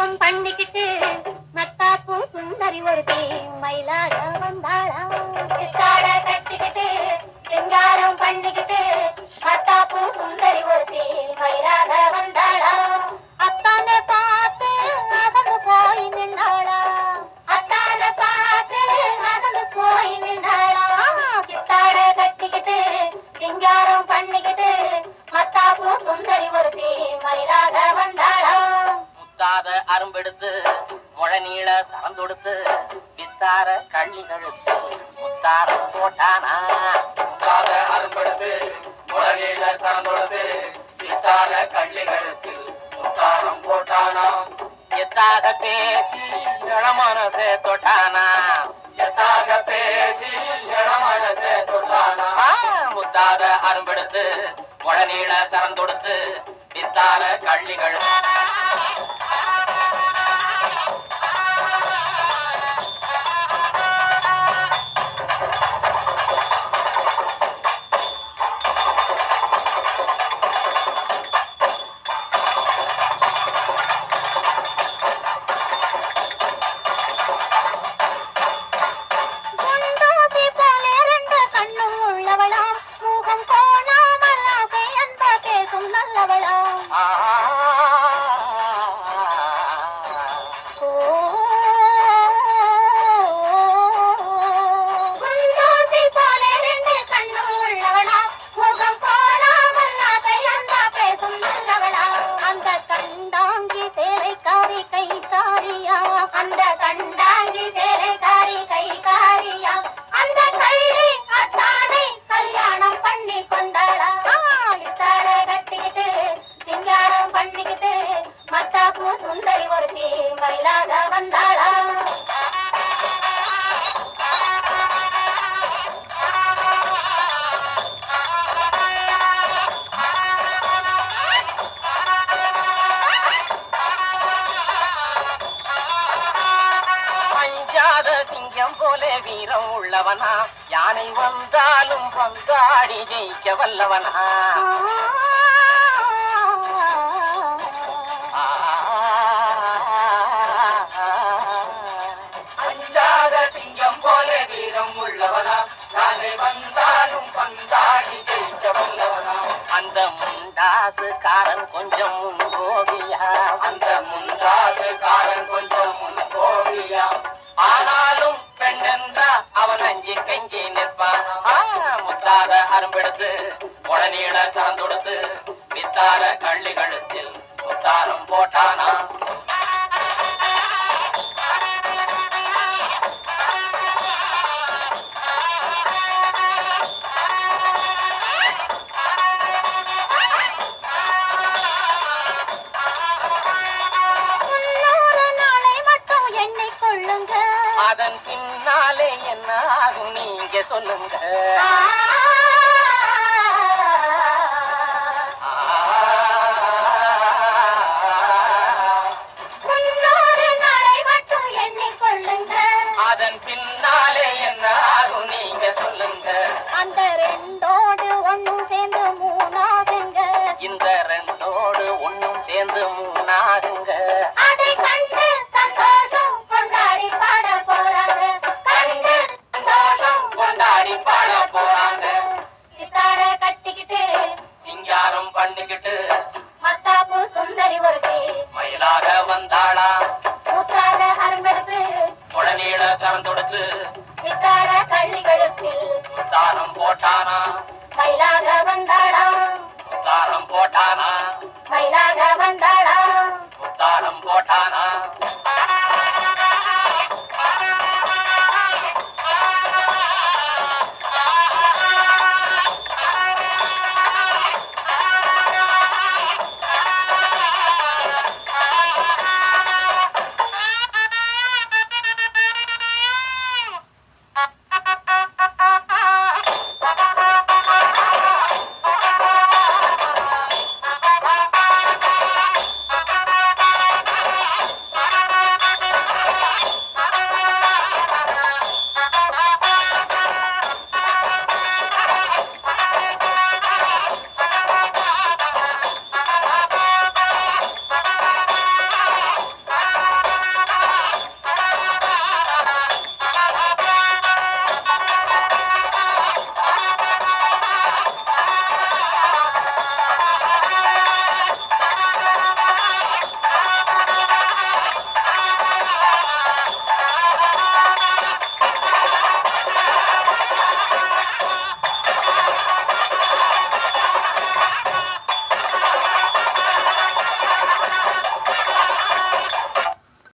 மரம் பண்ணிக்கிட்டு நட்டாக்கும் சுந்தரி ஒரு மயிலாடம் பாத அரும்பெடுத்து முழநீள சரந்தொடுத்து வித்தார கண்ணி கழுத்து முத்தார போட்டானா? பாத அரும்பெடுத்து முழநீள சரந்தொடுத்து வித்தார கண்ணி கழுத்து முத்தாரம் போட்டானா? எத்தாக பேசி இளமனசே தொட்டானா? எத்தாக பேசி இளமனசே தொட்டானா? முத்தாக அரும்பெடுத்து முழநீள சரந்தொடுத்து வித்தார கள்ளிகளும் வீரம் போல வீரம் உள்ளவனா. யானை வந்தாலும் பந்தாடி ஜெயிக்க வல்லவனா. கள்ளி கழுத்தில் முத்தாரம் போட்டானா? அதன் பின்னாலே என்ன ஆகும் நீங்க சொல்லுங்க. போட்டானா? கைலாக வந்தானா போட்டானா?